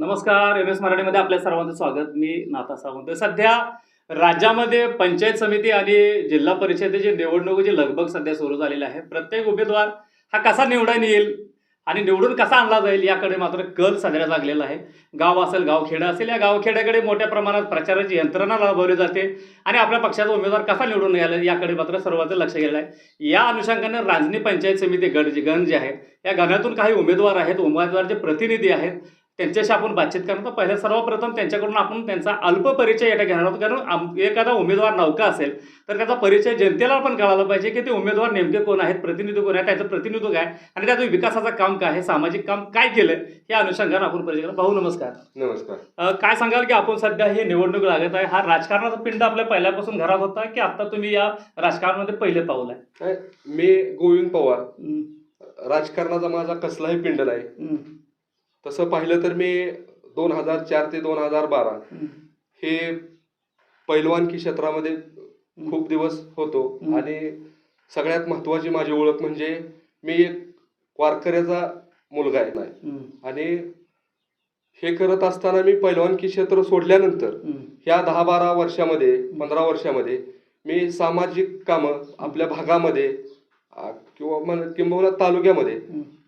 नमस्कार M S मराठीमध्ये आपल्या सर्वांचं स्वागत. मी नाथा सावंत. सध्या राज्यामध्ये पंचायत समिती आणि जिल्हा परिषदेची निवडणुकीची लगबग सध्या सुरू झालेली आहे प्रत्येक उमेदवार हा कसा निवडून येईल आणि निवडून कसा आणला जाईल याकडे मात्र कल सध्या लागलेला आहे. गाव असेल गावखेडं असेल या गावखेड्याकडे मोठ्या प्रमाणात प्रचाराची यंत्रणा राबवली जाते आणि आपल्या पक्षाचा उमेदवार कसा निवडून यायला याकडे मात्र सर्वांचं लक्ष गेलं आहे. या अनुषंगाने रांजणी पंचायत समिती गड जे गण जे आहे या गणातून काही उमेदवार आहेत उमेदवारचे प्रतिनिधी आहेत त्यांच्याशी आपण बातचीत करणार तर पहिल्या सर्वप्रथम त्यांच्याकडून आपण त्यांचा अल्प परिचय या ठिकाणी घेणार आहोत. कारण एखादा उमेदवार नौका असेल तर त्याचा परिचय जनतेला पण कळायला पाहिजे की ते उमेदवार नेमके कोण आहेत प्रतिनिधी कोण आहे त्याचं प्रतिनिधित्व काय आणि त्याचं विकासाचं काम काय आहे सामाजिक काम काय केलं या अनुषंगाने आपण परिचय करू. भाऊ नमस्कार. नमस्कार. काय सांगाल की आपण सध्या ही निवडणूक लागत आहे? हा राजकारणाचा पिंड आपल्या पहिल्यापासून घरात होता की आता तुम्ही या राजकारणामध्ये पहिले पाऊल आहे? मी गोविंद पवार. राजकारणाचा माझा कसलाही पिंड नाही. तसं पाहिलं तर मी दोन हजार चार ते दोन हजार बारा हे पैलवानकी क्षेत्रामध्ये खूप दिवस होतो. आणि सगळ्यात महत्वाची माझी ओळख म्हणजे मी एक वारकऱ्याचा मुलगा आहे. आणि हे करत असताना मी पैलवानकी क्षेत्र सोडल्यानंतर ह्या दहा बारा वर्षामध्ये पंधरा वर्षामध्ये मी सामाजिक कामं आपल्या भागामध्ये किंवा किंबहुना तालुक्यामध्ये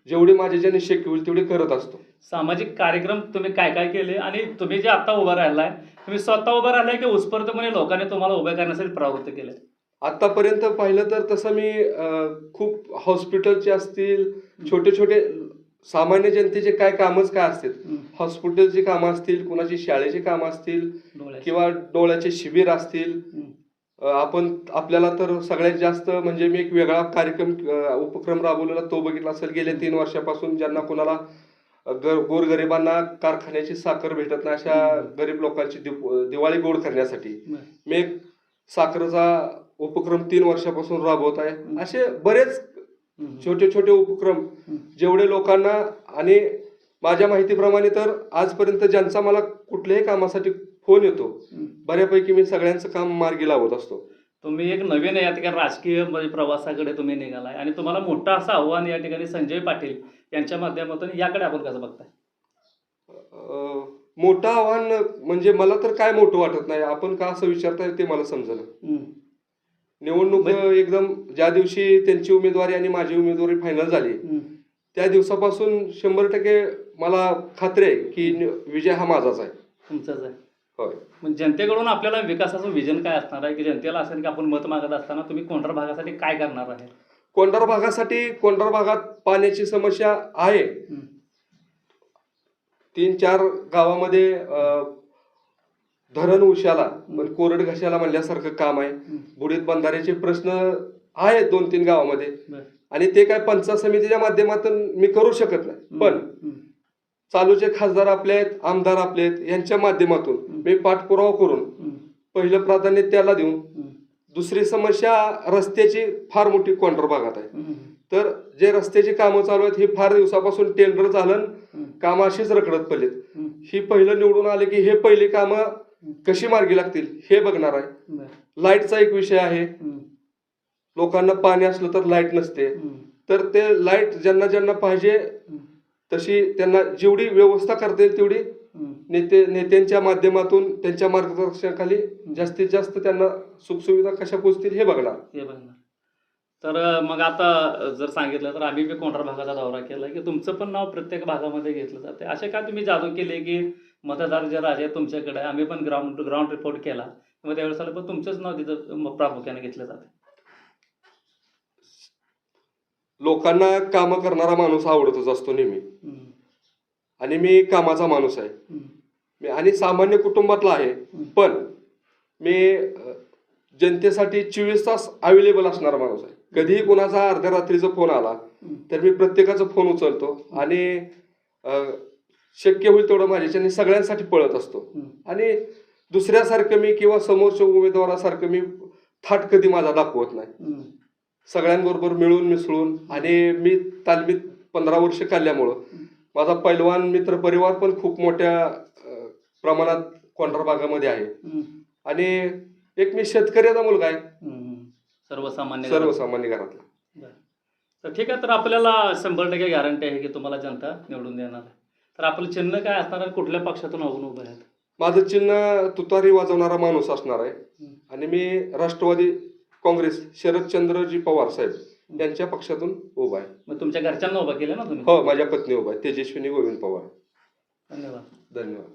जेवढी माझ्याच्याने शक्य होईल तेवढी करत असतो. सामाजिक कार्यक्रम तुम्ही काय काय केले? आणि तुम्ही जे आता उभं राहिलाय तुम्ही स्वतः उभं राहिलाय की उत्स्फूर्तपणे लोकांनी तुम्हाला उभे करण्यासाठी प्रवृत्त केले? आतापर्यंत पाहिलं तर तसं मी खूप हॉस्पिटलचे असतील छोटे छोटे सामान्य जनतेचे काय कामच काय असतील? हॉस्पिटलची कामं असतील कुणाची शाळेची कामं असतील किंवा डोळ्याचे शिबिर असतील आपण आपल्याला तर सगळ्यात जास्त म्हणजे मी एक वेगळा कार्यक्रम उपक्रम राबवलेला तो बघितला असेल. गेल्या तीन वर्षापासून ज्यांना कोणाला गोरगरिबांना कारखान्याची साखर भेटत नाही अशा गरीब लोकांची दिव- दिवाळी गोड करण्यासाठी. मी एक साखरेचा उपक्रम तीन वर्षापासून राबवत आहे. असे बरेच छोटे छोटे उपक्रम. जेवढे लोकांना आणि माझ्या माहितीप्रमाणे तर आजपर्यंत ज्यांचा मला कुठल्याही कामासाठी फोन येतो. बऱ्यापैकी मी सगळ्यांचं काम मार्गी लावत असतो. तुम्ही एक नवीन या ठिकाणी राजकीय म्हणजे प्रवासाकडे तुम्ही निघालाय आणि तुम्हाला मोठं असं आव्हान या ठिकाणी संजय पाटील यांच्या माध्यमातून याकडे आपण कसं बघताय? मोठं आव्हान म्हणजे मला तर काय मोठं वाटत नाही. आपण का असं विचारताय ते मला समजलं. निवडणूक एकदम ज्या दिवशी त्यांची उमेदवारी आणि माझी उमेदवारी फायनल झाली त्या दिवसापासून शंभर टक्के मला खात्री आहे की विजय हा माझाच आहे. तुमचंच आहे. होय. मग जनतेकडून आपल्याला विकासाचं विजन काय असणार आहे? की जनतेला असेल की आपण मत मागत असताना तुम्ही कोंढर भागासाठी काय करणार आहे? कोंढार भागासाठी कोंढार भागात पाण्याची समस्या आहे. तीन चार गावामध्ये धरण उशाला पण कोरड घशाला म्हणल्यासारखं काम आहे. बुडीत बंधाऱ्याचे प्रश्न आहेत दोन तीन गावामध्ये. आणि ते काय पंचायत समितीच्या माध्यमातून मी करू शकत नाही. पण चालूचे खासदार आपले आहेत आमदार आपले आहेत यांच्या माध्यमातून मी पाठपुरावा करून पहिलं प्राधान्य त्याला देऊन दुसरी समस्या रस्त्याची फार मोठी कोंढर भागात आहे. तर जे रस्त्याची कामं चालू आहेत ही फार दिवसापासून टेंडर झालं कामं अशीच रखडत पडलेत. ही पहिलं निवडून आले की हे पहिली कामं कशी मार्गी लागतील हे बघणार आहे. लाईटचा एक विषय आहे. लोकांना पाणी असलं तर लाइट नसते. तर ते लाइट ज्यांना ज्यांना पाहिजे तशी त्यांना जेवढी व्यवस्था करता येईल तेवढी. नेते नेत्यांच्या माध्यमातून त्यांच्या मार्गदर्शनाखाली जास्तीत जास्त त्यांना सुखसुविधा कशा पोचतील हे बघणार. ते बघणार. तर मग आता जर सांगितलं तर आम्ही बी कोंढरा भागाचा दौरा केला. की तुमचं पण नाव प्रत्येक भागामध्ये घेतलं जाते. असे काय तुम्ही जादू केले की मतदार जे राजे तुमच्याकडे आम्ही पण ग्राउंड ग्राउंड रिपोर्ट केला. मग त्यावेळेस आलं पण तुमचंच नाव तिथं प्रामुख्याने घेतलं जातं. लोकांना कामं करणारा माणूस आवडतच असतो नेहमी. आणि मी कामाचा माणूस आहे. मी आणि सामान्य कुटुंबातला आहे. पण मी जनतेसाठी चोवीस तास अवेलेबल असणारा माणूस आहे. कधीही कोणाचा अर्ध्या रात्रीचा फोन आला. तर मी प्रत्येकाचा फोन उचलतो आणि शक्य होईल तेवढं माझ्याच्याने सगळ्यांसाठी पळत असतो. आणि दुसऱ्यासारखं मी किंवा समोरच्या उमेदवारासारखं मी थाट कधी माझा दाखवत नाही. सगळ्यांबरोबर मिळून मिसळून आणि मी तालमीत पंधरा वर्ष काढल्यामुळं माझा पैलवान मित्र परिवार पण खूप मोठ्या प्रमाणात कोंढरा भागामध्ये आहे. आणि एक मी शेतकऱ्याचा मुलगा आहे. सर्वसामान्य. सर्वसामान्य घरातला. तर ठीक आहे तर आपल्याला शंभर टक्के गॅरंटी आहे की तुम्हाला जनता निवडून देणार आहे. तर आपलं चिन्ह काय असणार आणि कुठल्या पक्षातून अवून उभे आहेत? माझं चिन्ह तुतारी वाजवणारा माणूस असणार आहे. आणि मी राष्ट्रवादी काँग्रेस शरदचंद्रजी पवार साहेब यांच्या पक्षातून उभा आहे. मग तुमच्या घरच्यांना उभं केलं ना तुम्ही? हो माझ्या पत्नी उभा आहे. तेजस्विनी गोविंद पवार. धन्यवाद. धन्यवाद.